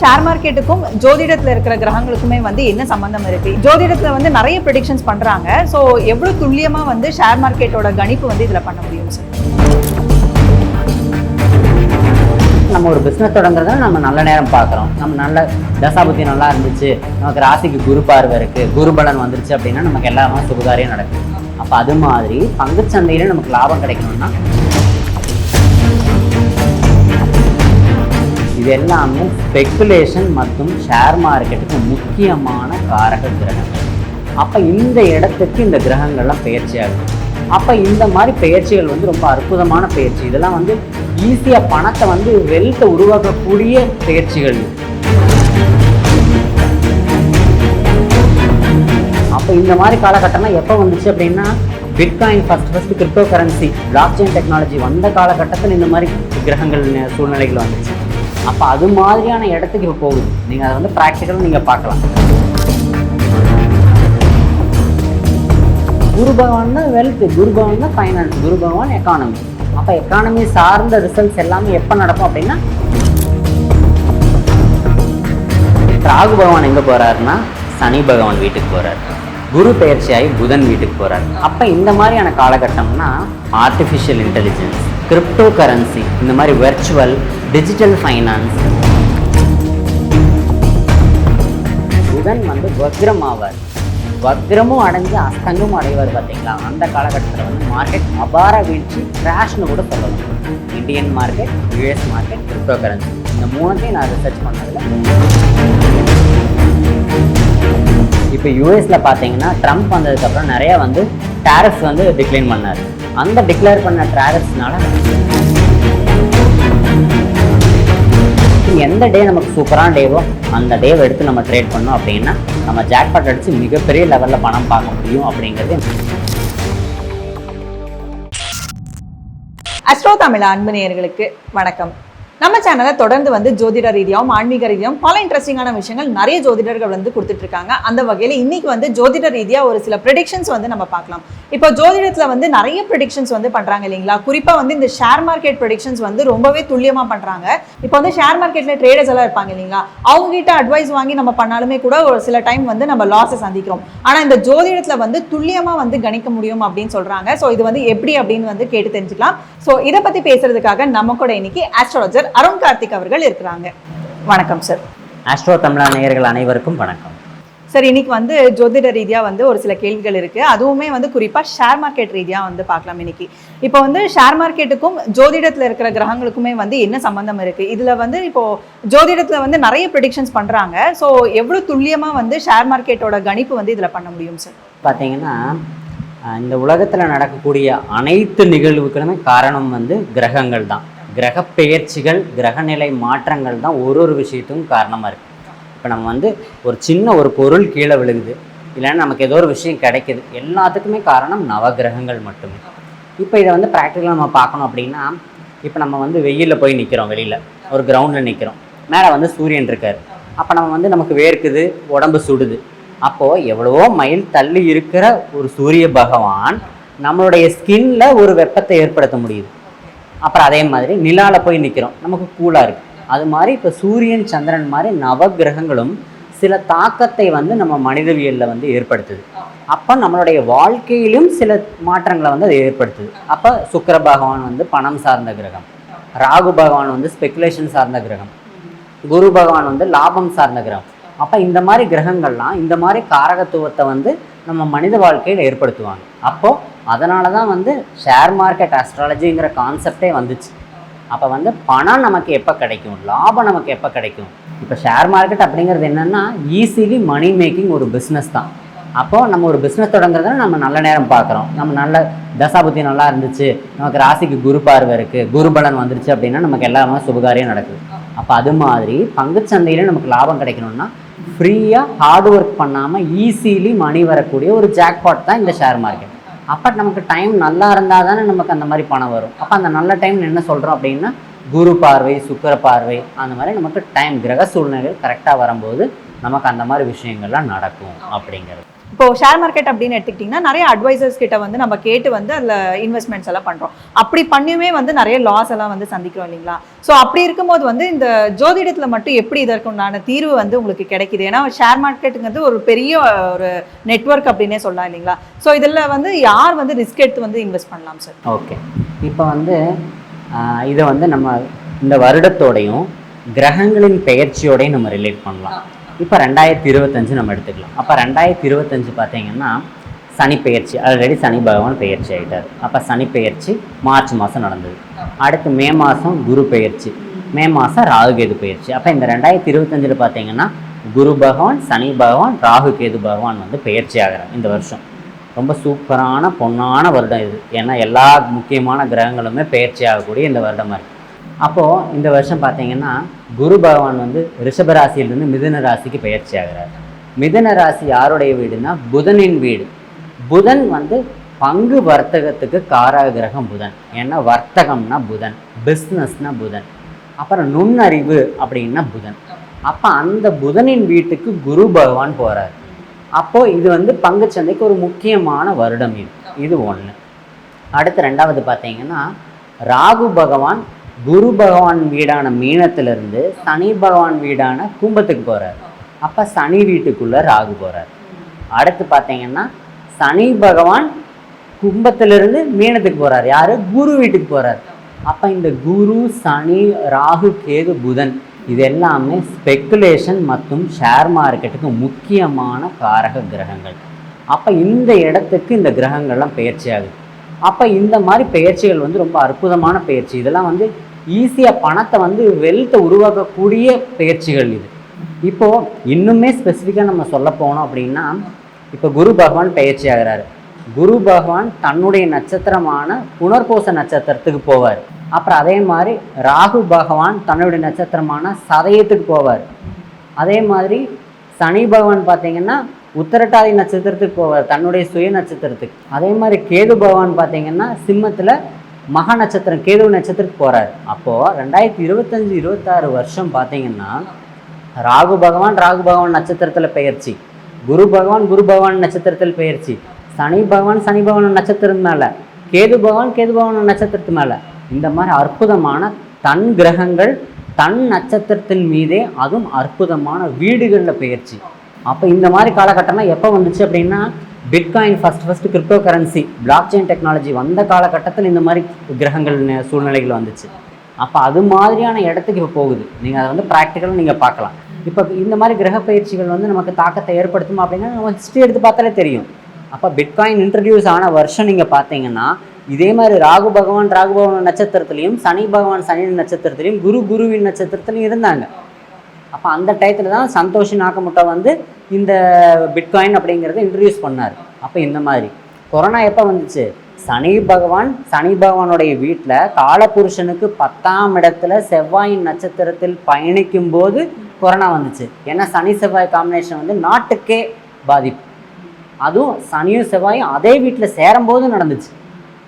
Share மார்க்கெட்டுக்கும் ஜோதிடத்தில் இருக்கிற கிரகங்களுக்குமே வந்து என்ன சம்பந்தம் இருக்கு? ஜோதிடத்தில் வந்து நிறைய ப்ரெடிக்ஷன்ஸ் பண்ணுறாங்க ஸோ எவ்வளோ துல்லியமாக வந்து ஷேர் மார்க்கெட்டோட கணிப்பு வந்து இதில் பண்ண முடியும் சார் நம்ம ஒரு பிஸ்னஸ் தொடங்குறதுல நம்ம நல்ல நேரம் பார்க்குறோம். நம்ம நல்ல தசாபுத்தி நல்லா இருந்துச்சு. நமக்கு ராசிக்கு குரு பார்வை இருக்குது குரு பலன் வந்துருச்சு அப்படின்னா நமக்கு எல்லாமே சுபகாரியம் நடக்கும் அப்போ அது மாதிரி பங்குச்சந்தையில் நமக்கு லாபம் கிடைக்கணும்னா இது எல்லாமே ஸ்பெக்குலேஷன் மற்றும் ஷேர் மார்க்கெட்டுக்கு முக்கியமான காரக கிரகங்கள். அப்போ இந்த இடத்துக்கு இந்த கிரகங்கள்லாம் பயிற்சி ஆகும். அப்போ இந்த மாதிரி பயிற்சிகள் வந்து ரொம்ப அற்புதமான பயிற்சி. இதெல்லாம் வந்து ஈஸியாக பணத்தை வந்து வெல்த்தை உருவாக்கக்கூடிய பயிற்சிகள். அப்போ இந்த மாதிரி காலகட்டம்லாம் எப்போ வந்துச்சு அப்படின்னா bitcoin first first cryptocurrency blockchain technology வந்த காலகட்டத்தில் இந்த மாதிரி கிரகங்கள் சூழ்நிலைகள் வந்துச்சு. அப்போ அது மாதிரியான இடத்துக்கு இப்போ போகுது. நீங்கள் அதை வந்து ப்ராக்டிக்கலாக நீங்கள் பார்க்கலாம். குரு பகவான் தான் வெல்த் குரு பகவான் தான் ஃபைனான்ஸ் குரு பகவான் எக்கானமி அப்போ எக்கானமி சார்ந்த ரிசல்ட்ஸ் எல்லாமே எப்போ நடக்கும் அப்படின்னா ராகு பகவான் எங்கே போகிறாருன்னா சனி பகவான் வீட்டுக்கு போகிறாரு குரு பயிற்சியாகி புதன் வீட்டுக்கு போகிறார் அப்போ இந்த மாதிரியான காலகட்டம்னா ஆர்டிஃபிஷியல் இன்டெலிஜென்ஸ் கிரிப்டோ கரன்சி இந்த மாதிரி வெர்ச்சுவல் டிஜிட்டல் ஃபைனான்ஸ் புதன் வந்து வக்ரம் ஆவார் வக்ரமும் அடைஞ்சு அஸ்தங்கமும் அடைவார் பார்த்தீங்களா? அந்த காலகட்டத்தில் வந்து மார்க்கெட் அபார வீழ்ச்சி கிராஷ்னு கூட சொல்லலாம். Indian market US market cryptocurrency இந்த மூணுத்தையும் நான் ரிசர்ச் பண்ணதில். இப்போ யூஎஸில் பார்த்தீங்கன்னா ட்ரம்ப் வந்ததுக்கப்புறம் நிறையா வந்து டேரஸ் வந்து டிக்ளைன் பண்ணார். அந்த டிக்ளேர் பண்ண ட்ராவல்ஸ்னால எந்த டே நமக்கு சூப்பரான டேவோ அந்த டேவை எடுத்து நம்ம ட்ரேட் பண்ணோம் அப்படின்னா நம்ம ஜாக்பாட் அடித்து மிகப்பெரிய லெவலில் பணம் பார்க்க முடியும் அப்படிங்கிறது அஸ்ட்ரோ தமிழ் அன்பு நேயர்களுக்கு வணக்கம். நம்ம சேனலை தொடர்ந்து வந்து ஜோதிட ரீதியாகவும் ஆன்மீக ரீதியாகவும் பல இன்ட்ரெஸ்டிங்கான விஷயங்கள் நிறைய ஜோதிடர்கள் வந்து கொடுத்துட்டு இருக்காங்க அந்த வகையில் இன்னைக்கு வந்து ஜோதிட ரீதியாக ஒரு சில ப்ரெடிக்ஷன்ஸ் வந்து நம்ம பார்க்கலாம். இப்போ ஜோதிடத்தில் வந்து நிறைய ப்ரெடிக்ஷன்ஸ் வந்து பண்ணுறாங்க இல்லைங்களா? குறிப்பாக வந்து இந்த ஷேர் மார்க்கெட் ப்ரெடிக்ஷன்ஸ் வந்து ரொம்பவே துல்லியமாக பண்ணுறாங்க இப்போ வந்து ஷேர் மார்க்கெட்டில் ட்ரேடர்ஸ் எல்லாம் இருப்பாங்க இல்லைங்களா? அவங்க கிட்ட அட்வைஸ் வாங்கி நம்ம பண்ணாலுமே கூட ஒரு சில டைம் வந்து நம்ம லாஸை சந்திக்கிறோம். ஆனால் இந்த ஜோதிடத்தில் வந்து துல்லியமாக வந்து கணிக்க முடியும் அப்படின்னு சொல்கிறாங்க ஸோ இது வந்து எப்படி அப்படின்னு வந்து கேட்டு தெரிஞ்சுக்கலாம். ஸோ இதை பற்றி பேசுறதுக்காக நம்ம கூட இன்னைக்கு ஆஸ்ட்ராலஜர் அருண் கார்த்திக் அவர்கள் இருக்கிறாங்க. வணக்கம் சார் ஆஸ்ட்ரோ தமிழா நேயர்கள் அனைவருக்கும் வணக்கம். சார் இன்னைக்கு வந்து ஜோதிட ரீதியா வந்து ஒரு சில கேள்விகள் இருக்கு. அதுவுமே வந்து குறிப்பா ஷேர் மார்க்கெட் ரீதியா வந்து பார்க்கலாம் இன்னைக்கு. இப்போ வந்து ஷேர் மார்க்கெட்டுக்கும் ஜோதிடத்துல இருக்கிற கிரகங்களுக்குமே வந்து என்ன சம்பந்தம் இருக்கு? இதுல வந்து இப்போ ஜோதிடத்துல வந்து நிறைய ப்ரெடிக்ஷன்ஸ் பண்றாங்க. ஸோ எவ்வளவு துல்லியமா வந்து ஷேர் மார்க்கெட்டோட கணிப்பு வந்து இதுல பண்ண முடியும் சார் பார்த்தீங்கன்னா இந்த உலகத்தில் நடக்கக்கூடிய அனைத்து நிகழ்வுகளுமே காரணம் வந்து கிரகங்கள் தான். கிரக பெயர்ச்சிகள் கிரகநிலை மாற்றங்கள் தான் ஒரு ஒரு விஷயத்துக்கும் காரணமாக இருக்குது இப்போ நம்ம வந்து ஒரு சின்ன ஒரு பொருள் கீழே விழுகுது. இல்லைன்னா நமக்கு ஏதோ ஒரு விஷயம் கிடைக்குது. எல்லாத்துக்குமே காரணம் நவகிரகங்கள் மட்டுமே. இப்போ இதை வந்து ப்ராக்டிக்கலாக நம்ம பார்க்கணும் அப்படின்னா இப்போ நம்ம வந்து வெயிலில் போய் நிற்கிறோம் வெளியில். ஒரு கிரவுண்டில் நிற்கிறோம் மேலே வந்து சூரியன் இருக்கார். அப்போ நம்ம வந்து நமக்கு வேர்க்குது உடம்பு சுடுது. அப்போது எவ்வளவோ மைல் தள்ளி இருக்கிற ஒரு சூரிய பகவான் நம்மளுடைய ஸ்கின்ல ஒரு வெப்பத்தை ஏற்படுத்த முடியுது. அப்புறம் அதே மாதிரி நிலாவில் போய் நிற்கிறோம் நமக்கு கூலாக இருக்கு. அது மாதிரி இப்போ சூரியன் சந்திரன் மாதிரி நவகிரகங்களும் சில தாக்கத்தை வந்து நம்ம மனிதவியலில் வந்து ஏற்படுத்துது. அப்போ நம்மளுடைய வாழ்க்கையிலும் சில மாற்றங்களை வந்து அது ஏற்படுத்துது. அப்போ சுக்கர பகவான் வந்து பணம் சார்ந்த கிரகம். ராகு பகவான் வந்து ஸ்பெகுலேஷன் சார்ந்த கிரகம். குரு பகவான் வந்து லாபம் சார்ந்த கிரகம். அப்போ இந்த மாதிரி கிரகங்கள்லாம் இந்த மாதிரி காரகத்துவத்தை வந்து நம்ம மனித வாழ்க்கையில் ஏற்படுத்துவாங்க. அப்போது அதனால தான் வந்து ஷேர் மார்க்கெட் அஸ்ட்ராலஜிங்கிற கான்செப்டே வந்துச்சு. அப்போ வந்து பணம் நமக்கு எப்போ கிடைக்கும்? லாபம் நமக்கு எப்போ கிடைக்கும்? இப்போ ஷேர் மார்க்கெட் அப்படிங்கிறது என்னென்னா ஈஸிலி மணி மேக்கிங் ஒரு பிஸ்னஸ் தான். அப்போது நம்ம ஒரு பிஸ்னஸ் தொடங்குறதுல நம்ம நல்ல நேரம் பார்க்குறோம். நம்ம நல்ல தசாபுத்தி நல்லா இருந்துச்சு. நமக்கு ராசிக்கு குரு பார்வை இருக்குது குரு பலன் வந்துருச்சு அப்படின்னா நமக்கு எல்லாமே சுபகாரியம் நடக்குது. அப்போ அது மாதிரி பங்குச்சந்தையில் நமக்கு லாபம் கிடைக்கணும்னா ஃப்ரீயாக ஹார்ட் ஒர்க் பண்ணாமல் ஈஸிலி மணி வரக்கூடிய ஒரு ஜாக்பாட் தான் இந்த ஷேர் மார்க்கெட் அப்போ நமக்கு டைம் நல்லா இருந்தால் தானே நமக்கு அந்த மாதிரி பணம் வரும். அப்போ அந்த நல்ல டைம் என்ன சொல்கிறோம் அப்படின்னா குரு பார்வை சுக்கிர பார்வை அந்த மாதிரி நமக்கு டைம் கிரக சூழ்நிலைகள் கரெக்டாக வரும்போது நமக்கு அந்த மாதிரி விஷயங்கள்லாம் நடக்கும் அப்படிங்கிறது. இப்போ ஷேர் மார்க்கெட் அப்படின்னு எடுத்துக்கிட்டிங்கன்னா நிறைய அட்வைசர்ஸ் கிட்ட வந்து நம்ம கேட்டு வந்து அதில் இன்வெஸ்ட்மெண்ட்ஸ் எல்லாம் பண்ணுறோம் அப்படி பண்ணியுமே வந்து நிறைய லாஸ் எல்லாம் வந்து சந்திக்கிறோம் இல்லைங்களா? ஸோ அப்படி இருக்கும்போது வந்து இந்த ஜோதிடத்தில் மட்டும் எப்படி இதற்குண்டான தீர்வு வந்து உங்களுக்கு கிடைக்குது. ஏன்னா ஷேர் மார்க்கெட்டுங்கிறது ஒரு பெரிய ஒரு நெட்வொர்க் அப்படின்னே சொல்லலாம் இல்லைங்களா? ஸோ இதில் வந்து யார் வந்து ரிஸ்க் எடுத்து வந்து இன்வெஸ்ட் பண்ணலாம் சார் ஓகே இப்போ வந்து இதை வந்து நம்ம இந்த வருடத்தோடையும் கிரகங்களின் பெயர்ச்சியோடையும் நம்ம ரிலேட் பண்ணலாம். இப்போ ரெண்டாயிரத்தி இருபத்தஞ்சு நம்ம எடுத்துக்கலாம். அப்போ ரெண்டாயிரத்தி இருபத்தஞ்சு பார்த்தீங்கன்னா சனி பெயர்ச்சி ஆல்ரெடி சனி பகவான் பெயர்ச்சி ஆகிட்டார் அப்போ சனி பெயர்ச்சி மார்ச் மாதம் நடந்தது. அடுத்து மே மாதம் குரு பெயர்ச்சி. மே மாதம் ராகு கேது பெயர்ச்சி. அப்போ இந்த ரெண்டாயிரத்தி இருபத்தஞ்சில் பார்த்தீங்கன்னா குரு பகவான் சனி பகவான் ராகு கேது பகவான் வந்து பெயர்ச்சி ஆகிறார் இந்த வருஷம். ரொம்ப சூப்பரான பொன்னான வருடம் இது. ஏன்னா எல்லா முக்கியமான கிரகங்களுமே பெயர்ச்சி ஆகக்கூடிய இந்த வருடமாக இருக்குது அப்போது இந்த வருஷம் பார்த்தீங்கன்னா குரு பகவான் வந்து ரிஷபராசியிலிருந்து மிதுன ராசிக்கு பயிற்சி ஆகிறார். மிதுன ராசி யாருடைய வீடுனா புதனின் வீடு. புதன் வந்து பங்கு வர்த்தகத்துக்கு காரக கிரகம் புதன். ஏன்னா வர்த்தகம்னா புதன் பிஸ்னஸ்னா புதன். அப்புறம் நுண்ணறிவு அப்படின்னா புதன். அப்போ அந்த புதனின் வீட்டுக்கு குரு பகவான் போகிறார் அப்போது இது வந்து பங்குச்சந்தைக்கு ஒரு முக்கியமான வருடம் இது. இது ஒன்று அடுத்து ரெண்டாவது பார்த்தீங்கன்னா ராகு பகவான் குரு பகவான் வீடான மீனத்திலிருந்து சனி பகவான் வீடான கும்பத்துக்கு போகிறார் அப்போ சனி வீட்டுக்குள்ளே ராகு போகிறார் அடுத்து பார்த்தீங்கன்னா சனி பகவான் கும்பத்திலிருந்து மீனத்துக்கு போகிறார் யார்? குரு வீட்டுக்கு போகிறார் அப்போ இந்த குரு சனி ராகு கேது புதன் இது எல்லாமே ஸ்பெக்குலேஷன் மற்றும் ஷேர் மார்க்கெட்டுக்கு முக்கியமான காரக கிரகங்கள். அப்போ இந்த இடத்துக்கு இந்த கிரகங்கள்லாம் பயிற்சி ஆகுது. அப்போ இந்த மாதிரி பெயர்ச்சிகள் வந்து ரொம்ப அற்புதமான பயிற்சி இதெல்லாம் வந்து ஈஸியாக பணத்தை வந்து வெல்த்தை உருவாக்கக்கூடிய பயிற்சிகள் இது. இப்போது இன்னுமே ஸ்பெசிஃபிக்காக நம்ம சொல்ல போனோம் அப்படின்னா இப்போ குரு பகவான் பயிற்சி ஆகிறாரு. குரு பகவான் தன்னுடைய நட்சத்திரமான புனர்பூச நட்சத்திரத்துக்கு போவார். அப்புறம் அதே மாதிரி ராகு பகவான் தன்னுடைய நட்சத்திரமான சதயத்துக்கு போவார். அதே மாதிரி சனி பகவான் பார்த்தீங்கன்னா உத்தரட்டாதி நட்சத்திரத்துக்கு போவார் தன்னுடைய சுய நட்சத்திரத்துக்கு. அதே மாதிரி கேது பகவான் பார்த்தீங்கன்னா சிம்மத்தில் மக நட்சத்திரம் கேது நட்சத்திரத்துக்கு போகிறார் அப்போது ரெண்டாயிரத்தி இருபத்தஞ்சு இருபத்தாறு வருஷம் பார்த்தீங்கன்னா ராகு பகவான் ராகு பகவான் நட்சத்திரத்தில் பெயர்ச்சி. குரு பகவான் குரு பகவான் நட்சத்திரத்தில் பெயர்ச்சி. சனி பகவான் சனி பகவான் நட்சத்திரம் மேலே. கேது பகவான் கேது பகவான் நட்சத்திரத்து மேலே. இந்த மாதிரி அற்புதமான தன் கிரகங்கள் தன் நட்சத்திரத்தின் மீதே அதுவும் அற்புதமான வீடுகளில் பெயர்ச்சி. அப்போ இந்த மாதிரி காலகட்டம்லாம் எப்போ வந்துச்சு அப்படின்னா bitcoin first first cryptocurrency blockchain technology வந்த காலகட்டத்தில் இந்த மாதிரி கிரகங்கள் சூழ்நிலைகள் வந்துச்சு. அப்போ அது மாதிரியான இடத்துக்கு இப்போ போகுது. நீங்கள் அதை வந்து ப்ராக்டிக்கலாக நீங்கள் பார்க்கலாம். இப்போ இந்த மாதிரி கிரக பயிற்சிகள் வந்து நமக்கு தாக்கத்தை ஏற்படுத்துமா அப்படின்னா நம்ம ஹிஸ்ட்ரி எடுத்து பார்த்தாலே தெரியும். அப்போ பிட்காயின் இன்ட்ரடியூஸ் ஆன வருஷம் நீங்கள் பார்த்தீங்கன்னா இதே மாதிரி ராகு பகவான் ராகு பகவான் நட்சத்திரத்துலையும் சனி பகவான் சனி நட்சத்திரத்துலையும் குரு குருவின் நட்சத்திரத்துலையும் இருந்தாங்க. அப்போ அந்த டயத்தில் தான் சந்தோஷ் நாக்கமுட்டோ வந்து இந்த பிட்காயின் அப்படிங்கிறத இன்ட்ரடியூஸ் பண்ணார். அப்போ இந்த மாதிரி. கொரோனா எப்போ வந்துச்சு? சனி பகவான் சனி பகவானுடைய வீட்டில் காலபுருஷனுக்கு பத்தாம் இடத்துல செவ்வாயின் நட்சத்திரத்தில் பயணிக்கும் போது கொரோனா வந்துச்சு. ஏன்னா சனி செவ்வாய் காம்பினேஷன் வந்து நாட்டுக்கே பாதிப்பு. அதுவும் சனியும் செவ்வாயும் அதே வீட்டில் சேரும்போது நடந்துச்சு.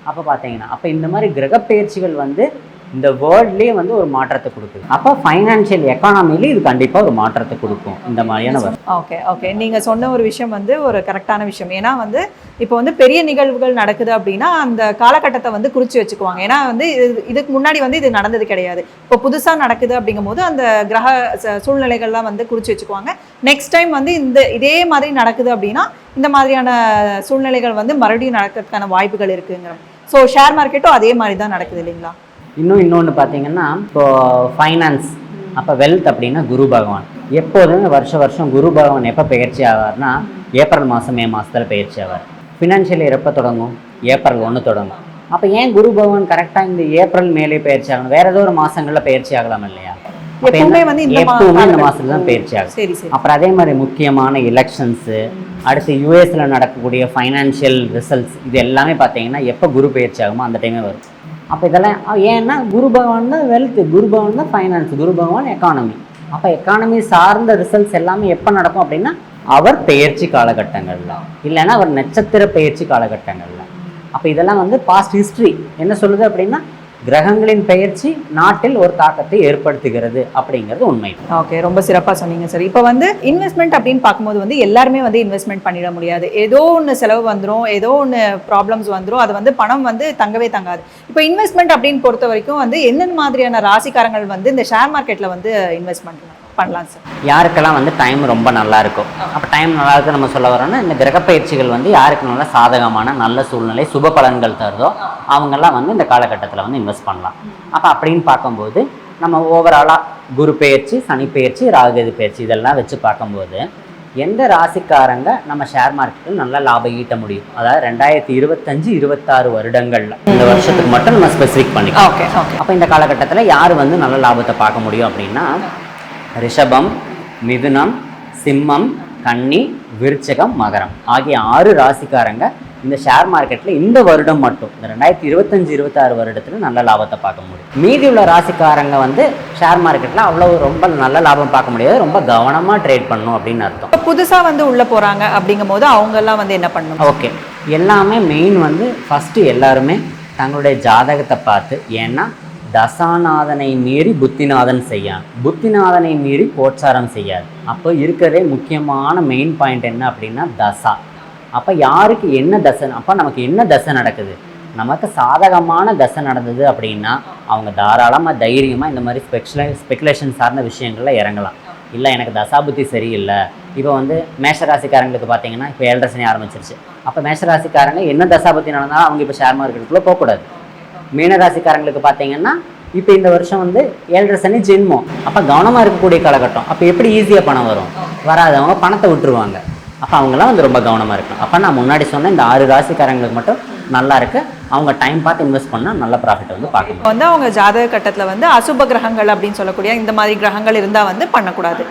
அப்போ பார்த்தீங்கன்னா அப்போ இந்த மாதிரி கிரகப்பெயர்ச்சிகள் வந்து இந்த வேர்ல்ட்லேயே வந்து ஒரு மாற்றத்தை கொடுக்குது. அப்போ ஃபைனான்ஷியல் எக்கானமிலே இது கண்டிப்பாக ஒரு மாற்றத்தை கொடுக்கும். இந்த மாதிரியான ஓகே ஓகே நீங்க சொன்ன ஒரு விஷயம் வந்து ஒரு கரெக்டான விஷயம். ஏன்னா வந்து இப்போ வந்து பெரிய நிகழ்வுகள் நடக்குது அப்படின்னா அந்த காலகட்டத்தை வந்து குறிச்சு வச்சுக்குவாங்க. ஏன்னா வந்து இது இதுக்கு முன்னாடி வந்து இது நடந்தது கிடையாது. இப்போ புதுசா நடக்குது அப்படிங்கும்போது அந்த கிரக ச- சூழ்நிலைகள்லாம் வந்து குறிச்சு வச்சுக்குவாங்க. நெக்ஸ்ட் டைம் வந்து இந்த இதே மாதிரி நடக்குது அப்படின்னா இந்த மாதிரியான சூழ்நிலைகள் வந்து மறுபடியும் நடக்கிறதுக்கான வாய்ப்புகள் இருக்குங்கிற ஸோ ஷேர் மார்க்கெட்டும் அதே மாதிரி தான் நடக்குது இல்லைங்களா? இன்னும் இன்னொன்று பார்த்தீங்கன்னா இப்போ ஃபைனான்ஸ் அப்போ வெல்த் அப்படின்னா குரு பகவான். எப்போதுமே வருஷ வருஷம் குரு பகவான் எப்போ பயிற்சி ஆவார்னா ஏப்ரல் மாதம் மே மாதத்தில் பயிற்சி ஆவார். ஃபினான்ஷியல் இயர் எப்போ தொடங்கும்? ஏப்ரல் ஒன்று தொடங்கும். அப்போ ஏன் குரு பகவான் கரெக்டாக இந்த ஏப்ரல் மேலே பயிற்சி ஆகணும்? வேற ஏதோ ஒரு மாதங்களில் பயிற்சி ஆகலாம் இல்லையா? எப்பவுமே இந்த மா- எப்பவுமே இந்த காலகட்டம். மாதத்துல தான் பயிற்சி ஆகும். அப்புறம் அதே மாதிரி முக்கியமான எலெக்ஷன்ஸு அடுத்து யூஎஸ்ல நடக்கக்கூடிய ஃபைனான்ஷியல் ரிசல்ட்ஸ் இது எல்லாமே பார்த்தீங்கன்னா எப்போ குரு பயிற்சி ஆகுமோ அந்த டைமே வரும். அப்போ இதெல்லாம் ஏன்னா குரு பகவான் தான் வெல்த் குரு பகவான் தான் ஃபைனான்ஸ் குரு பகவான் எக்கானமி அப்போ எக்கானமி சார்ந்த ரிசல்ட்ஸ் எல்லாமே எப்போ நடக்கும் அப்படின்னா அவர் பெயர்ச்சி காலகட்டங்களில். இல்லைன்னா அவர் நட்சத்திர பெயர்ச்சி காலகட்டங்களில். அப்போ இதெல்லாம் வந்து பாஸ்ட் ஹிஸ்ட்ரி என்ன சொல்லுது அப்படின்னா கிரகங்களின் பெயர்ச்சி நாட்டில் ஒரு தாக்கத்தை ஏற்படுத்துகிறது அப்படிங்கிறது உண்மை. ஓகே ரொம்ப சிறப்பாக சொன்னீங்க சார். இப்போ வந்து இன்வெஸ்ட்மெண்ட் அப்படின்னு பார்க்கும்போது வந்து எல்லாருமே வந்து இன்வெஸ்ட்மெண்ட் பண்ணிட முடியாது. ஏதோ ஒன்று செலவு வந்துடும் ஏதோ ஒன்று ப்ராப்ளம்ஸ் வந்துடும் அது வந்து பணம் வந்து தங்கவே தங்காது. இப்போ இன்வெஸ்ட்மெண்ட் அப்படின்னு பொறுத்த வரைக்கும் வந்து என்னென்ன மாதிரியான ராசிக்காரங்கள் வந்து இந்த ஷேர் மார்க்கெட்டில் வந்து இன்வெஸ்ட்மெண்ட் பண்ணலாம் சார். யாருக்கெல்லாம் வந்து டைம் ரொம்ப நல்லா இருக்கும் அப்போ டைம் நல்லா இருக்கு நம்ம சொல்ல வரோம்னா இந்த கிரகப்பயிற்சிகள் வந்து யாருக்கு நல்ல சாதகமான நல்ல சூழ்நிலை சுப பலன்கள் தருதோ அவங்கெல்லாம் வந்து இந்த காலகட்டத்தில் வந்து இன்வெஸ்ட் பண்ணலாம். அப்போ அப்படின்னு பார்க்கும்போது நம்ம ஓவராலாக குரு பெயர்ச்சி சனி பெயர்ச்சி ராகுகேது பெயர்ச்சி இதெல்லாம் வச்சு பார்க்கும்போது எந்த ராசிக்காரங்க நம்ம ஷேர் மார்க்கெட்டில் நல்ல லாபம் ஈட்ட முடியும்? அதாவது ரெண்டாயிரத்தி இருபத்தஞ்சு இருபத்தாறு வருடங்கள்ல. இந்த வருஷத்துக்கு மட்டும் நம்ம ஸ்பெசிஃபிக் பண்ணிக்கலாம். ஓகே ஓகே அப்போ இந்த காலகட்டத்தில் யார் வந்து நல்ல லாபத்தை பார்க்க முடியும் அப்படின்னா ரிஷபம் மிதுனம் சிம்மம் கன்னி விருச்சகம் மகரம் ஆகிய ஆறு ராசிக்காரங்க இந்த ஷேர் மார்க்கெட்டில் இந்த வருடம் மட்டும் இந்த ரெண்டாயிரத்தி இருபத்தஞ்சு இருபத்தாறு வருடத்தில் நல்ல லாபத்தை பார்க்க முடியும். மீதி உள்ள ராசிக்காரங்க வந்து ஷேர் மார்க்கெட்டில் அவ்வளோ ரொம்ப நல்ல லாபம் பார்க்க முடியாது ரொம்ப கவனமாக ட்ரேட் பண்ணணும் அப்படின்னு அர்த்தம். இப்போ புதுசாக வந்து உள்ளே போகிறாங்க அப்படிங்கும் போது அவங்கெல்லாம் வந்து என்ன பண்ணணும்? ஓகே. எல்லாமே மெயின் வந்து ஃபஸ்ட்டு எல்லாருமே தங்களுடைய ஜாதகத்தை பார்த்து ஏன்னா தசாநாதனை மீறி புத்திநாதன் செய்யான். புத்திநாதனை மீறி கோச்சாரம் செய்யாது. அப்போ இருக்கிறதே முக்கியமான மெயின் பாயிண்ட் என்ன அப்படின்னா தசா. அப்போ யாருக்கு என்ன தசை அப்போ நமக்கு என்ன தசை நடக்குது? நமக்கு சாதகமான தசை நடந்தது அப்படின்னா அவங்க தாராளமாக தைரியமாக இந்த மாதிரி ஸ்பெக்ஷல ஸ்பெக்குலேஷன் சார்ந்த விஷயங்களில் இறங்கலாம். இல்லை எனக்கு தசாபுத்தி சரியில்லை. இப்போ வந்து மேஷராசிக்காரங்களுக்கு பார்த்தீங்கன்னா இப்போ ஏழரை சனி ஆரம்பிச்சிருச்சு. அப்போ மேஷராசிக்காரங்க என்ன தசாபுத்தி நடந்தாலும் அவங்க இப்போ ஷேர் மார்க்கெட்டுக்குள்ளே போகக்கூடாது. மீனராசிக்காரங்களுக்கு பார்த்தீங்கன்னா இப்போ இந்த வருஷம் வந்து ஏழரை சனி ஜென்மம். அப்போ கவனமாக இருக்கக்கூடிய காலகட்டம். அப்போ எப்படி ஈஸியாக பணம் வரும்? வராதவங்க பணத்தை விட்டுருவாங்க. அப்போ அவங்களாம் வந்து ரொம்ப கவனமாக இருக்கணும். அப்போ நான் முன்னாடி சொன்ன இந்த ஆறு ராசிக்காரங்களுக்கு மட்டும் நல்லா இருக்கு. அவங்க டைம் பார்த்து இன்வெஸ்ட் பண்ணால் நல்ல ப்ராஃபிட் வந்து பார்க்க இப்போ வந்து அவங்க ஜாதக கட்டத்தில் வந்து அசுப கிரகங்கள் அப்படின்னு சொல்லக்கூடிய இந்த மாதிரி கிரகங்கள் இருந்தால் வந்து பண்ணக்கூடாது.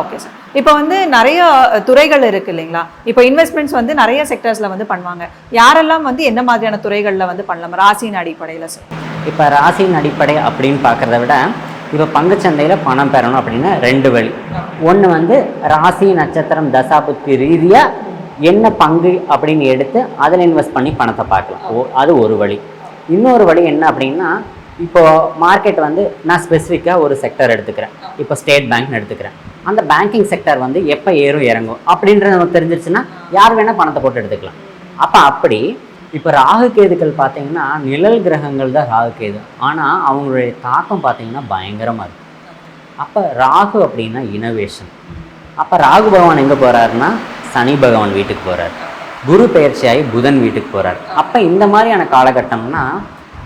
ஓகே சார் இப்போ வந்து நிறைய துறைகள் இருக்கு இல்லைங்களா? இப்போ இன்வெஸ்ட்மெண்ட்ஸ் வந்து நிறைய செக்டர்ஸில் வந்து பண்ணுவாங்க. யாரெல்லாம் வந்து என்ன மாதிரியான துறைகளில் வந்து பண்ணலாம்? ராசியின் அடிப்படையில் சார் இப்போ ராசியின் அடிப்படை அப்படின்னு பார்க்குறத விட இப்போ பங்குச்சந்தையில் பணம் பெறணும் அப்படின்னா ரெண்டு வழி. ஒன்று வந்து ராசி நட்சத்திரம் தசாபுத்தி ரீதியாக என்ன பங்கு அப்படின்னு எடுத்து அதில் இன்வெஸ்ட் பண்ணி பணத்தை பார்க்கலாம். ஓ அது ஒரு வழி. இன்னொரு வழி என்ன அப்படின்னா இப்போது மார்க்கெட் வந்து நான் ஸ்பெசிஃபிக்காக ஒரு செக்டர் எடுத்துக்கிறேன். இப்போ ஸ்டேட் பேங்க்னு எடுத்துக்கிறேன். அந்த பேங்கிங் செக்டர் வந்து எப்போ ஏறும் இறங்கும் அப்படின்றது நமக்கு தெரிஞ்சிருச்சுன்னா யார் வேணால் பணத்தை போட்டு எடுத்துக்கலாம். அப்போ அப்படி இப்போ ராகு கேதுக்கள் பார்த்தீங்கன்னா நிழல் கிரகங்கள் தான் ராகு கேது. ஆனால் அவங்களுடைய தாக்கம் பார்த்தீங்கன்னா பயங்கரமாக இருக்கும் அப்போ ராகு அப்படின்னா இனோவேஷன் அப்போ ராகு பகவான் எங்கே போகிறாருன்னா சனி பகவான் வீட்டுக்கு போகிறார் குரு பெயர்ச்சியாகி புதன் வீட்டுக்கு போகிறார் அப்போ இந்த மாதிரியான காலகட்டம்னா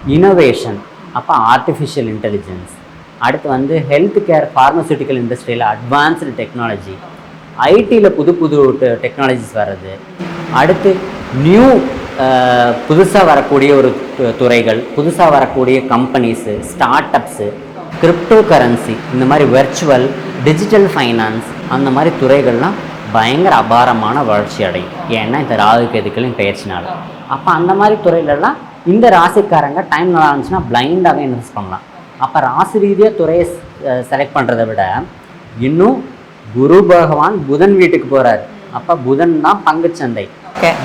இனோவேஷன் அப்போ ஆர்டிஃபிஷியல் இன்டெலிஜென்ஸ் அடுத்து வந்து ஹெல்த் கேர் ஃபார்மசூட்டிக்கல் இண்டஸ்ட்ரியில் அட்வான்ஸ்டு டெக்னாலஜி ஐடியில் புது புது டெக்னாலஜிஸ் வர்றது. அடுத்து நியூ புதுசாக வரக்கூடிய ஒரு து- துறைகள் புதுசாக வரக்கூடிய companies startups cryptocurrency இந்த மாதிரி வெர்ச்சுவல் டிஜிட்டல் ஃபைனான்ஸ் அந்த மாதிரி துறைகள்லாம் பயங்கர அபாரமான வளர்ச்சி அடையும். ஏன்னா இந்த ராகு கேதுக்களின் பயிற்சினால். அப்போ அந்த மாதிரி துறையிலலாம் இந்த ராசிக்காரங்க டைம் நல்லா இருந்துச்சுன்னா பிளைண்டாகவே இன்வெஸ்ட் பண்ணலாம். அப்போ ராசி ரீதியாக துறையை செலக்ட் பண்ணுறதை விட இன்னும் குரு பகவான் புதன் வீட்டுக்கு போகிறார் அப்போ புதன் தான் பங்குச்சந்தை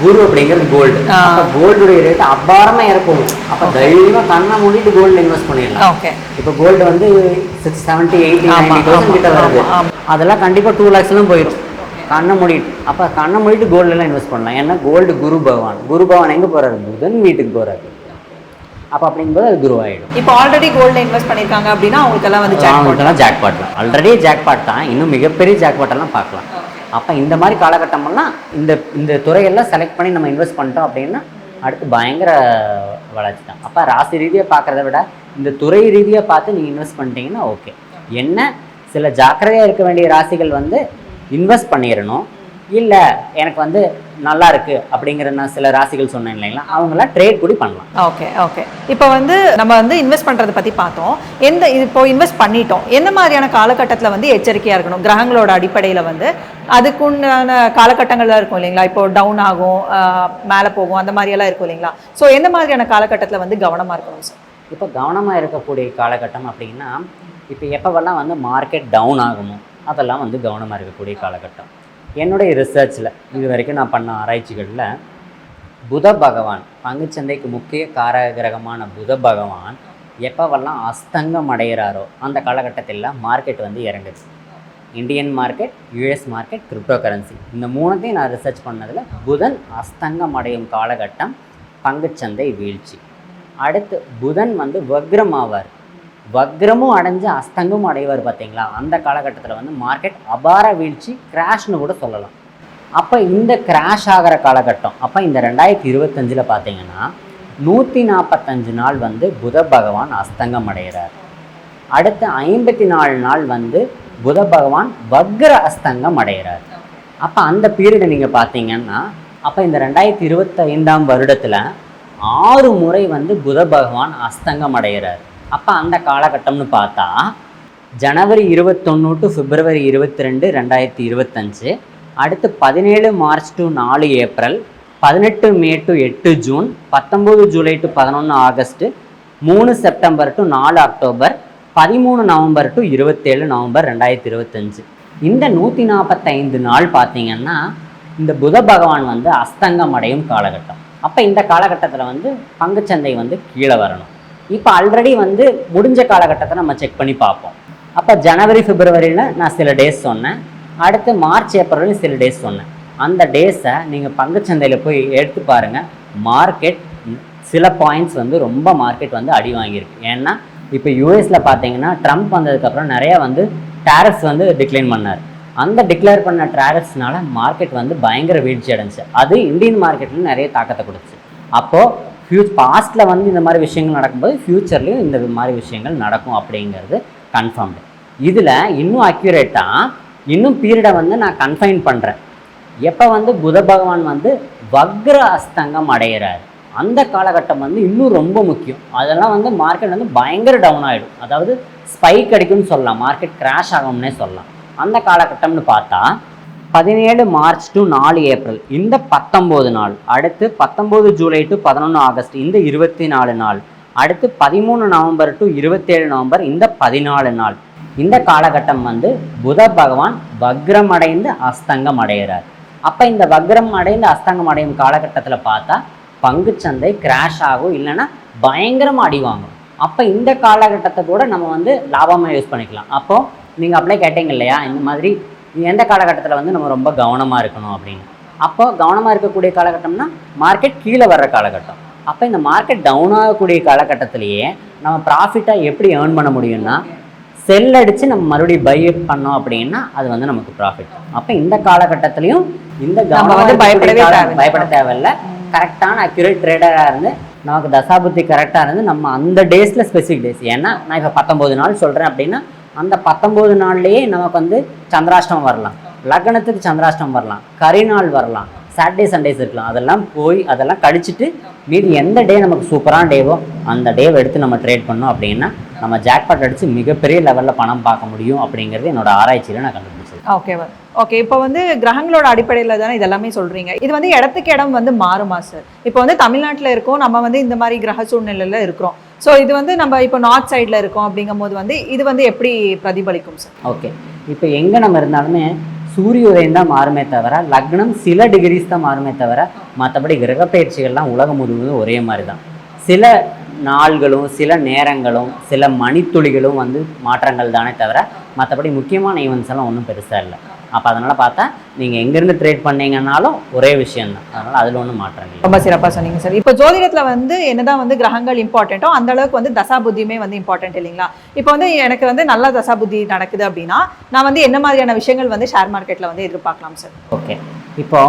குரு அப்படிங்கிறது கோல்டு. அப்ப கோல்டுடைய ரேட் அபாரமா இறக்கும் அப்ப தைரியமா கண்ணை மூடிட்டு கோல்டு இன்வெஸ்ட் பண்ணிடலாம். இப்போ கோல்டு வந்து six seventy eighty ninety thousand கிட்ட வருது. அதெல்லாம் கண்டிப்பா டூ லேக்ஸ்லாம் போயிடும். கண்ணை மூடிட்டு. அப்ப கண்ணை மூடிட்டு கோல்டுல எல்லாம் இன்வெஸ்ட் பண்ணலாம். ஏன்னா கோல்டு குரு பகவான். குரு பகவான் எங்க போறாரு? புதன் வீட்டுக்கு போறாரு. அப்ப அப்படிங்கும்போது அது குரு ஆயிடும். இப்போ ஆல்ரெடி கோல்டில் இன்வெஸ்ட் பண்ணியிருக்காங்க அப்படின்னா அவங்களுக்கெல்லாம் வந்து. அவங்களுக்கெல்லாம் ஜாக்பாட் தான். ஆல்ரெடி ஜாக்பாட் தான். இன்னும் மிகப்பெரிய ஜாக்பாட் எல்லாம் பார்க்கலாம். அப்போ இந்த மாதிரி காலகட்டமெல்லாம் இந்த இந்த துறையெல்லாம் செலக்ட் பண்ணி நம்ம இன்வெஸ்ட் பண்ணிட்டோம் அப்படின்னா அடுத்து பயங்கர வளர்ச்சி தான். அப்போ ராசி ரீதியாக பார்க்குறத விட இந்த துறை ரீதியாக பார்த்து நீங்கள் இன்வெஸ்ட் பண்ணிட்டீங்கன்னா ஓகே என்ன? சில ஜாக்கிரதையாக இருக்க வேண்டிய ராசிகள் வந்து இன்வெஸ்ட் பண்ணிடணும் இல்லை எனக்கு வந்து நல்லா இருக்கு அப்படிங்கிற நான் சில ராசிகள் சொன்னேன் இல்லைங்களா? அவங்களாம் ட்ரேட் கூடி பண்ணலாம். ஓகே ஓகே இப்போ வந்து நம்ம வந்து இன்வெஸ்ட் பண்ணுறதை பற்றி பார்த்தோம். எந்த இப்போ இன்வெஸ்ட் பண்ணிட்டோம். என்ன மாதிரியான காலகட்டத்தில் வந்து எச்சரிக்கையாக இருக்கணும்? கிரகங்களோட அடிப்படையில் வந்து அதுக்குண்டான காலகட்டங்கள்லாம் இருக்கும் இல்லைங்களா? இப்போ டவுன் ஆகும் மேலே போகும் அந்த மாதிரியெல்லாம் இருக்கும் இல்லைங்களா? ஸோ எந்த மாதிரியான காலகட்டத்தில் வந்து கவனமாக இருக்கணும் சார் இப்போ கவனமாக இருக்கக்கூடிய காலகட்டம் அப்படின்னா இப்போ எப்போவெல்லாம் வந்து மார்க்கெட் டவுன் ஆகுமோ? அதெல்லாம் வந்து கவனமாக இருக்கக்கூடிய காலகட்டம். என்னுடைய ரிசர்ச்சில் இது வரைக்கும் நான் பண்ண ஆராய்ச்சிகளில் புத பகவான் பங்குச்சந்தைக்கு முக்கிய காரக கிரகமான புத பகவான் எப்போவெல்லாம் அஸ்தங்கம் அடைகிறாரோ அந்த காலகட்டத்தில் மார்க்கெட் வந்து இறங்குது. Indian market US market cryptocurrency இந்த மூணுத்தையும் நான் ரிசர்ச் பண்ணதில் புதன் அஸ்தங்கம் அடையும் காலகட்டம் பங்குச்சந்தை வீழ்ச்சி. அடுத்து புதன் வந்து வக்ரம் ஆவார் வக்ரமும் அடைஞ்சு அஸ்தங்கமும் அடைவார் பார்த்தீங்களா? அந்த காலகட்டத்தில் வந்து மார்க்கெட் அபார வீழ்ச்சி கிராஷ்னு கூட சொல்லலாம். அப்போ இந்த கிராஷ் ஆகிற காலகட்டம் அப்போ இந்த ரெண்டாயிரத்தி இருபத்தஞ்சில் பார்த்தீங்கன்னா நூற்றி நாற்பத்தஞ்சு நாள் வந்து புத பகவான் அஸ்தங்கம் அடைகிறார் அடுத்து ஐம்பத்தி நாலு நாள் வந்து புத பகவான் வக்ர அஸ்தங்கம் அடைகிறார் அப்போ அந்த பீரியடை நீங்கள் பார்த்தீங்கன்னா அப்போ இந்த ரெண்டாயிரத்தி இருபத்தைந்தாம் வருடத்தில் ஆறு முறை வந்து புத பகவான் அஸ்தங்கம் அடைகிறார் அப்போ அந்த காலகட்டம்னு பார்த்தா ஜனவரி இருபத்தொன்று டு பிப்ரவரி இருபத்தி ரெண்டு ரெண்டாயிரத்தி இருபத்தஞ்சு அடுத்து பதினேழு மார்ச் டு நாலு ஏப்ரல் பதினெட்டு மே டு எட்டு ஜூன் பத்தொம்போது ஜூலை டு பதினொன்று ஆகஸ்ட்டு மூணு செப்டம்பர் டு நாலு அக்டோபர் பதிமூணு நவம்பர் டு இருபத்தேழு நவம்பர் ரெண்டாயிரத்தி இருபத்தஞ்சு. இந்த நூற்றி நாற்பத்தைந்து நாள் பார்த்தீங்கன்னா இந்த புத பகவான் வந்து அஸ்தங்கம் அடையும் காலகட்டம். அப்போ இந்த காலகட்டத்தில் வந்து பங்குச்சந்தை வந்து கீழே வரணும். இப்போ ஆல்ரெடி வந்து முடிஞ்ச காலகட்டத்தை நம்ம செக் பண்ணி பார்ப்போம். அப்போ ஜனவரி பிப்ரவரியில் நான் சில டேஸ் சொன்னேன். அடுத்து மார்ச் ஏப்ரலில் சில டேஸ் சொன்னேன். அந்த டேஸை நீங்கள் பங்குச்சந்தையில் போய் எடுத்து பாருங்கள் மார்க்கெட் சில பாயிண்ட்ஸ் வந்து ரொம்ப மார்க்கெட் வந்து அடி வாங்கியிருக்கு. ஏன்னா இப்போ யூஎஸில் பார்த்தீங்கன்னா ட்ரம்ப் வந்ததுக்கப்புறம் நிறையா வந்து டேரஸ் வந்து டிக்ளைன் பண்ணார். அந்த டிக்ளேர் பண்ண டேரிஃப்ஸ்னால மார்க்கெட் வந்து பயங்கர வீழ்ச்சி அடைஞ்சு அது இந்தியன் மார்க்கெட்டில் நிறைய தாக்கத்தை கொடுத்துச்சு. அப்போது ஃபியூச் பாஸ்ட்டில் வந்து இந்த மாதிரி விஷயங்கள் நடக்கும்போது ஃப்யூச்சர்லேயும் இந்த மாதிரி விஷயங்கள் நடக்கும் அப்படிங்கிறது கன்ஃபார்ம்டு இதில் இன்னும் அக்யூரேட்டாக இன்னும் பீரியடை வந்து நான் கன்ஃபைன் பண்ணுறேன் எப்போ வந்து புத பகவான் வந்து வக்ர அஸ்தங்கம் அடைகிறார் அந்த காலகட்டம் வந்து இன்னும் ரொம்ப முக்கியம். அதெல்லாம் வந்து மார்க்கெட் வந்து பயங்கர டவுன் ஆகிடும் அதாவது ஸ்பைக் அடிக்கும்னு சொல்லலாம். மார்க்கெட் கிராஷ் ஆகும்னே சொல்லலாம். அந்த காலகட்டம்னு பார்த்தா பதினேழு மார்ச் டு நாலு ஏப்ரல் இந்த பத்தொம்போது நாள் அடுத்து பத்தொம்போது ஜூலை டு பதினொன்று ஆகஸ்ட் இந்த இருபத்தி நாலு நாள் அடுத்து பதிமூணு நவம்பர் டு இருபத்தேழு நவம்பர் இந்த பதினாலு நாள். இந்த காலகட்டம் வந்து புத பகவான் வக்ரம் அடைந்து அஸ்தங்கம் அடைகிறார். அப்போ இந்த வக்ரம் அடைந்து அஸ்தங்கம் அடையும் காலகட்டத்தில் பார்த்தா பங்குச்சந்தை கிராஷ் ஆகும் இல்லைன்னா பயங்கரமாக அடி வாங்கும். அப்போ இந்த காலகட்டத்தை கூட நம்ம வந்து லாபமாக யூஸ் பண்ணிக்கலாம். அப்போது நீங்கள் அப்படியே கேட்டீங்க இல்லையா இந்த மாதிரி எந்த காலகட்டத்தில் வந்து நம்ம ரொம்ப கவனமாக இருக்கணும் அப்படின்னு? அப்போ கவனமாக இருக்கக்கூடிய காலகட்டம்னா மார்க்கெட் கீழே வர்ற காலகட்டம். அப்போ இந்த மார்க்கெட் டவுன் ஆகக்கூடிய காலகட்டத்திலேயே நம்ம ப்ராஃபிட்டாக எப்படி ஏர்ன் பண்ண முடியும்னா செல் அடித்து நம்ம மறுபடியும் பை பண்ணோம் அப்படின்னா அது வந்து நமக்கு ப்ராஃபிட் அப்போ இந்த காலகட்டத்திலையும் இந்த வந்து பயப்படவே. பயப்பட தேவையில்ல. கரெக்டான அக்யூரேட் ட்ரேடராக இருந்து நமக்கு தசாபுத்தி கரெக்டாக இருந்து நம்ம அந்த டேஸில் ஸ்பெசிஃபிக் டேஸ் ஏன்னா நான் இப்போ பத்தொம்போது நாள் சொல்கிறேன் அப்படின்னா அந்த பத்தொம்போது நாள்லேயே நமக்கு வந்து சந்திராஷ்டமம் வரலாம். லக்னத்துக்கு சந்திராஷ்டமம் வரலாம். கரிநாள் வரலாம். சாட்டர்டே சண்டேஸ் இருக்கலாம். அதெல்லாம் போய் அதெல்லாம் கழிச்சிட்டு மீதி எந்த டே நமக்கு சூப்பரான டேவோ அந்த டேவை எடுத்து நம்ம ட்ரேட் பண்ணோம் அப்படின்னா நம்ம ஜாக்பாட் அடித்து மிகப்பெரிய லெவலில் பணம் பார்க்க முடியும் அப்படிங்கிறது என்னோட ஆராய்ச்சியில் நான் கண்டுபிடிச்சது. ஓகே ஓகே இப்போ வந்து கிரகங்களோட அடிப்படையில் தானே இதெல்லாமே சொல்கிறீங்க இது வந்து இடத்துக்கு இடம் வந்து மாறுமா சார் இப்போ வந்து தமிழ்நாட்டில் இருக்கோம் நம்ம வந்து இந்த மாதிரி கிரக சூழ்நிலையில் இருக்கிறோம். ஸோ இது வந்து நம்ம இப்போ நார்த் சைடில் இருக்கோம் அப்படிங்கும்போது வந்து இது வந்து எப்படி பிரதிபலிக்கும் சார் ஓகே இப்போ எங்கே நம்ம இருந்தாலுமே சூரிய உதயம் தான் மாறுமே தவிர லக்னம் சில டிகிரிஸ் தான் மாறுமே தவிர மற்றபடி கிரகப்பயிற்சிகள்லாம் உலகம் முழுவதும் ஒரே மாதிரி தான். சில நாள்களும் சில நேரங்களும் சில மணித்துளிகளும் வந்து மாற்றங்கள் தானே தவிர மற்றபடி முக்கியமான ஈவெண்ட்ஸ் எல்லாம் ஒன்றும் பெருசாக இல்லை. அப்போ அதனால் பார்த்தா நீங்கள் எங்கேருந்து ட்ரேட் பண்ணீங்கன்னாலும் ஒரே விஷயம்தான். அதனால் அதில் ஒன்றும் இல்லை. ரொம்ப சிறப்பாக சொன்னீங்க சார். இப்போ ஜோதிடத்தில் வந்து என்னதான் வந்து கிரகங்கள் இம்பார்ட்டண்ட்டோ அந்த அளவுக்கு வந்து தசாபுத்தியுமே வந்து இம்பார்ட்டன்ட் இல்லைங்களா? இப்போ வந்து எனக்கு வந்து நல்ல தசாபுத்தி நடக்குது அப்படின்னா நான் வந்து என்ன மாதிரியான விஷயங்கள் வந்து ஷேர் மார்க்கெட்டில் வந்து எதிர்பார்க்கலாம் சார்? ஓகே இப்போ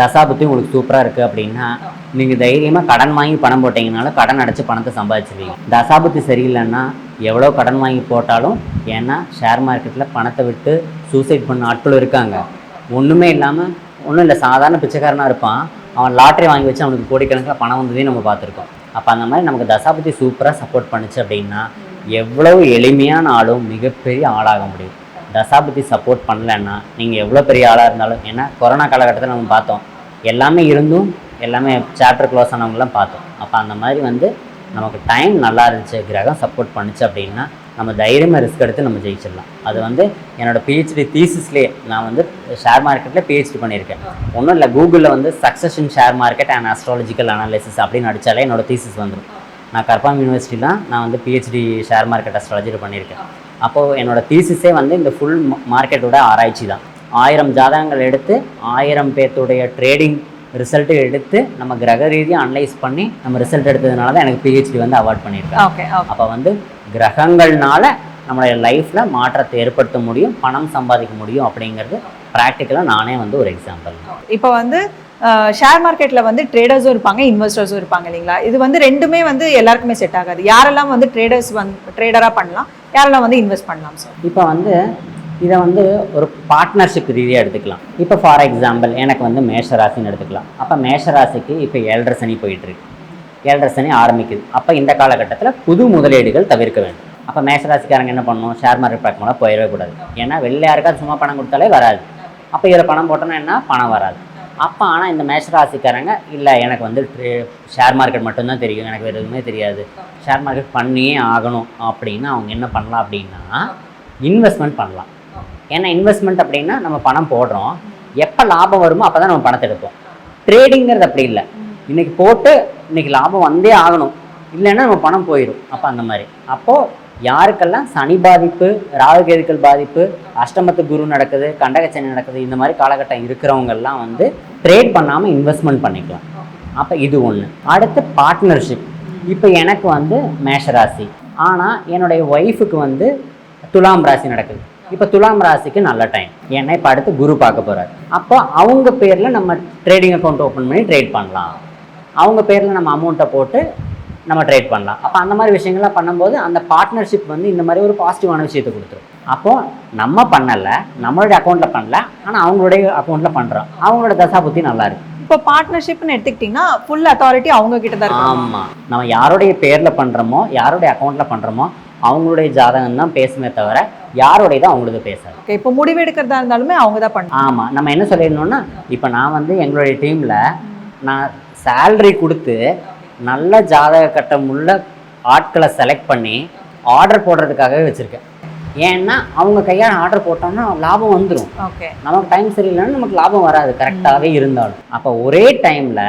தசாபுத்தி உங்களுக்கு சூப்பராக இருக்குது அப்படின்னா நீங்கள் தைரியமாக கடன் வாங்கி பணம் போட்டிங்கனாலும் கடன் அடைச்சி பணத்தை சம்பாதிச்சிருவீங்க. தசாபுத்தி சரியில்லைன்னா எவ்வளோ கடன் வாங்கி போட்டாலும் ஏன்னா ஷேர் மார்க்கெட்டில் பணத்தை விட்டு சூசைட் பண்ண ஆட்களும் இருக்காங்க. ஒன்றுமே இல்லாமல் ஒன்றும் இல்லை சாதாரண பிச்சைக்காரனாக இருப்பான். அவன் லாட்ரி வாங்கி வச்சு அவனுக்கு கோடிக்கணக்கில் பணம் வந்ததையும் நம்ம பார்த்துருக்கோம். அப்போ அந்த மாதிரி நமக்கு தசாபுத்தி சூப்பராக சப்போர்ட் பண்ணுச்சு அப்படின்னா எவ்வளவு எளிமையான ஆளும் மிகப்பெரிய ஆளாக முடியும். தசாபுத்தி சப்போர்ட் பண்ணலைன்னா நீங்கள் எவ்வளோ பெரிய ஆளாக இருந்தாலும் ஏன்னா கொரோனா காலகட்டத்தில் நம்ம பார்த்தோம். எல்லாமே இருந்தும் எல்லாமே சாப்டர் க்ளோஸ் ஆனவங்களாம் பார்த்தோம். அப்போ அந்த மாதிரி வந்து நமக்கு டைம் நல்லா இருந்துச்சு கிரகம் சப்போர்ட் பண்ணுச்சு அப்படின்னா நம்ம தைரியமாக ரிஸ்க் எடுத்து நம்ம ஜெயிச்சிடலாம். அது வந்து என்னோட பிஹெச்டி தீசிஸ்லேயே நான் வந்து ஷேர் மார்க்கெட்டில் பிஹெச்டி பண்ணியிருக்கேன். ஒன்றும் இல்லை கூகுளில் வந்து success in share market and astrological analysis அப்படின்னு அடித்தாலே என்னோட தீசிஸ் வந்துடும் நான் கர்பாம் யூனிவர்சிட்டி தான் நான் வந்து பிஹெச்டி ஷேர் மார்க்கெட் அஸ்ட்ராலஜியில் பண்ணியிருக்கேன். அப்போது என்னோட தீசிஸே வந்து இந்த ஃபுல் மார்க்கெட்டோட ஆராய்ச்சி தான். ஆயிரம் ஜாதகங்கள் எடுத்து ஆயிரம் பேர்த்துடைய ட்ரேடிங் ரிசல்ட்டு எடுத்து நம்ம கிரக ரீதியாக அனலைஸ் பண்ணி நம்ம ரிசல்ட் எடுத்ததுனால தான் எனக்கு பிஹெச்டி வந்து அவார்ட் பண்ணியிருக்கேன் ஓகே அப்போ வந்து கிரகங்கள்னால நம்மளுடைய லைஃப்பில் மாற்றத்தை ஏற்படுத்த முடியும் பணம் சம்பாதிக்க முடியும் அப்படிங்கிறது ப்ராக்டிக்கலாக நானே வந்து ஒரு எக்ஸாம்பிள் இப்போ வந்து ஷேர் மார்க்கெட்டில் வந்து ட்ரேடர்ஸும் இருப்பாங்க இன்வெஸ்டர்ஸும் இருப்பாங்க இல்லைங்களா? இது வந்து ரெண்டுமே வந்து எல்லாருக்குமே செட் ஆகாது. யாரெல்லாம் வந்து ட்ரேடர்ஸ் வந்து ட்ரேடராக பண்ணலாம் யாரெல்லாம் வந்து இன்வெஸ்ட் பண்ணலாம் சார் இப்போ வந்து இதை வந்து ஒரு பார்ட்னர்ஷிப் ரீதியாக எடுத்துக்கலாம். இப்போ ஃபார் எக்ஸாம்பிள் எனக்கு வந்து மேஷராசின்னு எடுத்துக்கலாம். அப்போ மேஷராசிக்கு இப்போ ஏழரை சனி போயிட்டுருக்கு. ஏழரை சனி ஆரம்பிக்குது. அப்போ இந்த காலகட்டத்தில் புது முதலீடுகள் தவிர்க்க வேண்டும். அப்போ மேஷராசிக்காரங்க என்ன பண்ணணும்? ஷேர் மார்க்கெட் பார்க்கும்போது போயிடவே கூடாது. ஏன்னா வெளில யாருக்காவது சும்மா பணம் கொடுத்தாலே வராது. அப்போ இதில் பணம் போட்டோன்னா என்ன? பணம் வராது. அப்போ ஆனால் இந்த மேஷராசிக்காரங்க இல்லை எனக்கு வந்து ஷேர் மார்க்கெட் மட்டும்தான் தெரியும். எனக்கு வேறு எதுவுமே தெரியாது. ஷேர் மார்க்கெட் பண்ணியே ஆகணும். அப்படின்னா அவங்க என்ன பண்ணலாம் அப்படின்னா இன்வெஸ்ட்மெண்ட் பண்ணலாம். ஏன்னா இன்வெஸ்ட்மெண்ட் அப்படின்னா நம்ம பணம் போடுறோம். எப்போ லாபம் வருமோ அப்போ தான் நம்ம பணத்தை எடுப்போம். ட்ரேடிங்கிறது அப்படி இல்லை. இன்றைக்கி போட்டு இன்னைக்கு லாபம் வந்தே ஆகணும். இல்லைன்னா நம்ம பணம் போயிடும் அப்போ அந்த மாதிரி. அப்போது யாருக்கெல்லாம் சனி பாதிப்பு ராகுகேதுக்கள் பாதிப்பு அஷ்டமத்து குரு நடக்குது கண்டகச்சனி நடக்குது இந்த மாதிரி காலகட்டம் இருக்கிறவங்கெல்லாம் வந்து ட்ரேட் பண்ணாமல் இன்வெஸ்ட்மெண்ட் பண்ணிக்கலாம். அப்போ இது ஒன்று அடுத்து பார்ட்னர்ஷிப் இப்போ எனக்கு வந்து மேஷராசி. ஆனால் என்னுடைய ஒய்ஃபுக்கு வந்து துலாம் ராசி நடக்குது. இப்போ துலாம் ராசிக்கு நல்ல டைம் ஏன்னா இப்போ அடுத்து குரு பார்க்க போகிறார் அப்போ அவங்க பேரில் நம்ம ட்ரேடிங் அக்கௌண்ட் ஓப்பன் பண்ணி ட்ரேட் பண்ணலாம். அவங்க பேரில் நம்ம அமௌண்ட்டை போட்டு நம்ம ட்ரேட் பண்ணலாம். அப்போ அந்த மாதிரி விஷயங்கள்லாம் பண்ணும்போது அந்த பார்ட்னர்ஷிப் வந்து இந்த மாதிரி ஒரு பாசிட்டிவான விஷயத்தை கொடுத்துரும். அப்போது நம்ம பண்ணலை நம்மளுடைய அக்கௌண்ட்டில் பண்ணல ஆனால் அவங்களுடைய அக்கௌண்ட்டில் பண்ணுறோம் அவங்களோட தசா புத்தி நல்லா இருக்கு. இப்போ பார்ட்னர்ஷிப்னு எடுத்துக்கிட்டிங்கன்னா ஃபுல் அத்தாரிட்டி அவங்க கிட்ட தான் ஆமாம் நம்ம யாருடைய பேரில் பண்ணுறோமோ யாருடைய அக்கௌண்ட்டில் பண்ணுறோமோ அவங்களுடைய ஜாதகம் தான் பேசுமே தவிர யாருடைய தான் அவங்களது பேசாது. ஓகே இப்போ முடிவு எடுக்கிறதா இருந்தாலுமே அவங்க தான் பண்ணணும். ஆமாம் நம்ம என்ன சொல்லிடணும்னா இப்போ நான் வந்து எங்களுடைய டீமில் நான் சேல்ரி கொடுத்து நல்ல ஜாதக கட்டம் உள்ள ஆட்களை செலக்ட் பண்ணி ஆர்டர் போடுறதுக்காகவே வச்சுருக்கேன். ஏன்னா அவங்க கையால் ஆர்டர் போட்டோம்னா லாபம் வந்துடும் ஓகே நமக்கு டைம் சரியில்லைன்னா நமக்கு லாபம் வராது கரெக்டாகவே இருந்தாலும். அப்போ ஒரே டைமில்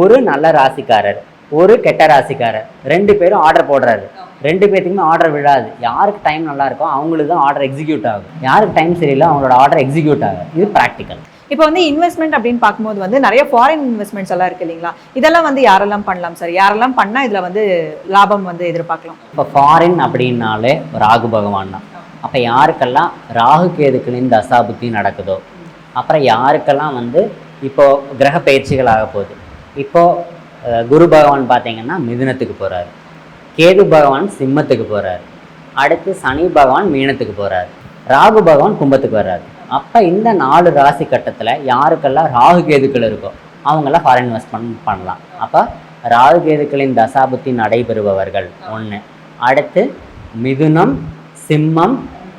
ஒரு நல்ல ராசிக்காரர் ஒரு கெட்ட ராசிக்காரர் ரெண்டு பேரும் ஆர்டர் போடுறாரு. ரெண்டு பேர்த்துக்குமே ஆர்டர் விழாது. யாருக்கு டைம் நல்லா இருக்கோ அவங்களுக்கு தான் ஆர்டர் எக்ஸிக்யூட் ஆகும். யாருக்கு டைம் சரியில்லை அவங்களோட ஆர்டர் எக்ஸிக்யூட் ஆகும். இது ப்ராக்டிக்கல் இப்போ வந்து இன்வெஸ்ட்மெண்ட் அப்படின்னு பார்க்கும்போது வந்து நிறைய ஃபாரின் இன்வெஸ்ட்மெண்ட்ஸ் எல்லாம் இருக்கு இல்லைங்களா? இதெல்லாம் வந்து யாரெல்லாம் பண்ணலாம் சார் யாரெல்லாம் பண்ணால் இதில் வந்து லாபம் வந்து எதிர்பார்க்கலாம்? இப்போ ஃபாரின் அப்படின்னாலே ராகு பகவான் தான். அப்போ யாருக்கெல்லாம் ராகு கேதுக்களின் தசாபுத்தி நடக்குதோ அப்புறம் யாருக்கெல்லாம் வந்து இப்போ கிரக பயிற்சிகள் ஆக போகுது இப்போது குரு பகவான் பார்த்தீங்கன்னா மிதுனத்துக்கு போகிறாரு கேது பகவான் சிம்மத்துக்கு போகிறாரு அடுத்து சனி பகவான் மீனத்துக்கு போகிறாரு ராகு பகவான் கும்பத்துக்கு வர்றாரு. அப்போ இந்த நாலு ராசி கட்டத்தில் யாருக்கெல்லாம் ராகு கேதுக்கள் இருக்கோ அவங்கெல்லாம் ஃபாரின் இன்வெஸ்ட்மெண்ட் பண்ணலாம். அப்போ ராகு கேதுக்களின் தசாபுத்தி நடைபெறுபவர்கள் ஒன்று அடுத்து மிதுனம் சிம்மம்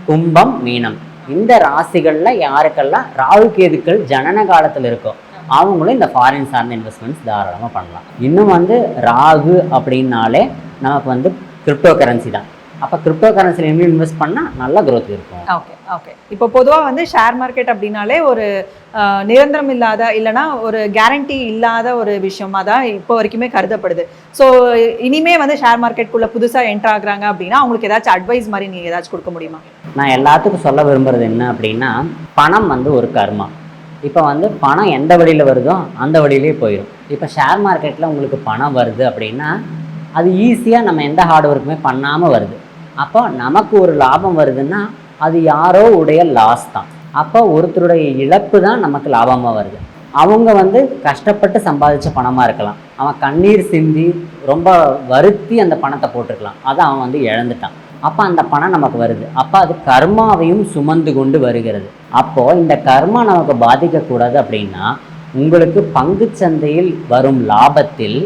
கும்பம் மீனம். இந்த ராசிகளில் யாருக்கெல்லாம் ராகு கேதுக்கள் ஜனன காலத்தில் இருக்கோ அவங்களும் இந்த ஃபாரின் சார்ந்த இன்வெஸ்ட்மெண்ட்ஸ் தாராளமாக பண்ணலாம். இன்னும் வந்து ராகு அப்படின்னாலே நமக்கு வந்து கிரிப்டோ கரன்சி தான். அப்போ கிரிப்டோ கரன்சியில் இன்வெஸ்ட் பண்ணால் நல்ல growth இருக்கும். ஓகே ஓகே இப்போ பொதுவாக வந்து ஷேர் மார்க்கெட் அப்படின்னாலே ஒரு நிரந்தரம் இல்லாத இல்லைன்னா ஒரு கேரண்டி இல்லாத ஒரு விஷயமா தான் இப்போ வரைக்குமே கருதப்படுது. ஸோ இனிமே வந்து ஷேர் மார்க்கெட்டுக்குள்ள புதுசாக என்டர் ஆகுறாங்க அப்படின்னா அவங்களுக்கு ஏதாச்சும் அட்வைஸ் மாதிரி நீங்கள் ஏதாச்சும் கொடுக்க முடியுமா? நான் எல்லாத்துக்கும் சொல்ல விரும்புறது என்ன அப்படின்னா பணம் வந்து ஒரு கர்மா. இப்போ வந்து பணம் எந்த வழியில் வருதோ அந்த வழியிலே போயிடும் இப்போ ஷேர் மார்க்கெட்டில் உங்களுக்கு பணம் வருது அப்படின்னா அது ஈஸியாக நம்ம எந்த ஹார்ட் ஒர்க்குமே பண்ணாமல் வருது. அப்போ நமக்கு ஒரு லாபம் வருதுன்னா அது யாரோ உடைய லாஸ் தான். அப்போ ஒருத்தருடைய இழப்பு தான் நமக்கு லாபமாக வருது. அவங்க வந்து கஷ்டப்பட்டு சம்பாதிச்ச பணமாக இருக்கலாம். அவன் கண்ணீர் சிந்தி ரொம்ப வருத்தி அந்த பணத்தை போட்டிருக்கலாம். அதை அவன் வந்து இழந்துட்டான். அப்போ அந்த பணம் நமக்கு வருது. அப்போ அது கர்மாவையும் சுமந்து கொண்டு வருகிறது. அப்போது இந்த கர்மா நமக்கு பாதிக்கக்கூடாது அப்படின்னா உங்களுக்கு பங்கு சந்தையில் வரும் லாபத்தில்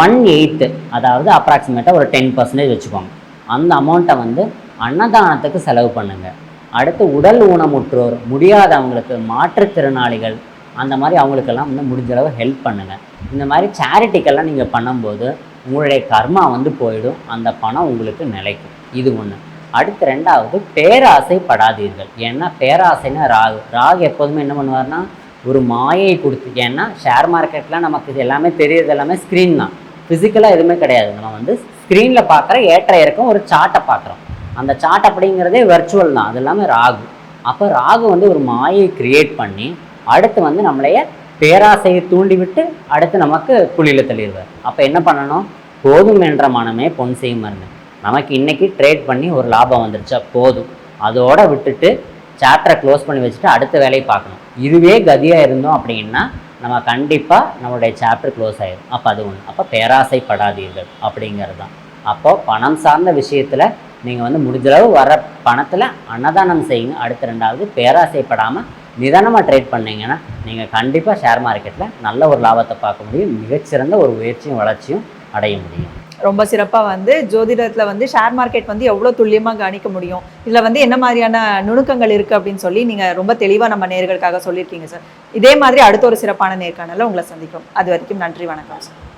ஒன் எயித்து அதாவது அப்ராக்சிமேட்டாக ஒரு டென் பர்சன்டேஜ் வச்சுக்கோங்க. அந்த அமௌண்ட்டை வந்து அன்னதானத்துக்கு செலவு பண்ணுங்கள் அடுத்து உடல் ஊனமுற்றோர் முடியாதவங்களுக்கு மாற்றுத்திறனாளிகள் அந்த மாதிரி அவங்களுக்கெல்லாம் வந்து முடிஞ்சளவு ஹெல்ப் பண்ணுங்கள் இந்த மாதிரி சேரிட்டிக்கெல்லாம் நீங்கள் பண்ணும்போது உங்களுடைய கர்மா வந்து போயிடும் அந்த பணம் உங்களுக்கு நிலைக்கும். இது ஒன்று அடுத்து ரெண்டாவது பேராசை படாதீர்கள் ஏன்னா பேராசைன்னா ராகு. ராகு எப்போதுமே என்ன பண்ணுவார்னா ஒரு மாயை கொடுத்து ஏன்னா ஷேர் மார்க்கெட்டில் நமக்கு இது எல்லாமே தெரியறது எல்லாமே ஸ்க்ரீன் தான். ஃபிசிக்கலாக எதுவுமே கிடையாது. நம்ம வந்து ஸ்க்ரீனில் பார்க்குற ஏற்ற இறக்கம் ஒரு சார்ட்டை பார்க்குறோம். அந்த சார்ட் அப்படிங்கிறதே வெர்ச்சுவல் தான். அது இல்லாமல் ராகு. அப்போ ராகு வந்து ஒரு மாயை கிரியேட் பண்ணி அடுத்து வந்து நம்மளைய பேராசையை தூண்டிவிட்டு அடுத்து நமக்கு குழியில் தள்ளிடுவார். அப்போ என்ன பண்ணணும்? போதும் என்ற மனமே பொன் செய்யும் மருந்து. நமக்கு இன்றைக்கி ட்ரேட் பண்ணி ஒரு லாபம் வந்துருச்சா? போதும். அதோடு விட்டுட்டு சாப்டரை க்ளோஸ் பண்ணி வச்சுட்டு அடுத்த வேலையை பார்க்கணும். இதுவே கதியாக இருந்தோம் அப்படின்னா நம்ம கண்டிப்பாக நம்மளுடைய சாப்டர் க்ளோஸ் ஆயிடும் அப்போ அது ஒன்று அப்போ பேராசைப்படாதீர்கள் அப்படிங்கிறது தான் அப்போது பணம் சார்ந்த விஷயத்தில் நீங்கள் வந்து முடிஞ்சளவு வர பணத்தில் அன்னதானம் செய்யுங்க. அடுத்த ரெண்டாவது பேராசைப்படாமல் நிதானமாக ட்ரேட் பண்ணிங்கன்னா நீங்கள் கண்டிப்பாக ஷேர் மார்க்கெட்டில் நல்ல ஒரு லாபத்தை பார்க்க முடியும். மிகச்சிறந்த ஒரு உயர்ச்சியும் வளர்ச்சியும் அடைய முடியும். ரொம்ப சிறப்பாக வந்து ஜோதிடத்தில் வந்து ஷேர் மார்க்கெட் வந்து எவ்வளோ துல்லியமாக கணிக்க முடியும்? இதில் வந்து என்ன மாதிரியான நுணுக்கங்கள் இருக்குது அப்படின்னு சொல்லி நீங்கள் ரொம்ப தெளிவாக நம்ம நேர்களுக்காக சொல்லியிருக்கீங்க சார் இதே மாதிரி அடுத்த ஒரு சிறப்பான நேர்காணலில் உங்களை சந்திக்கும் அது வரைக்கும் நன்றி வணக்கம் சார்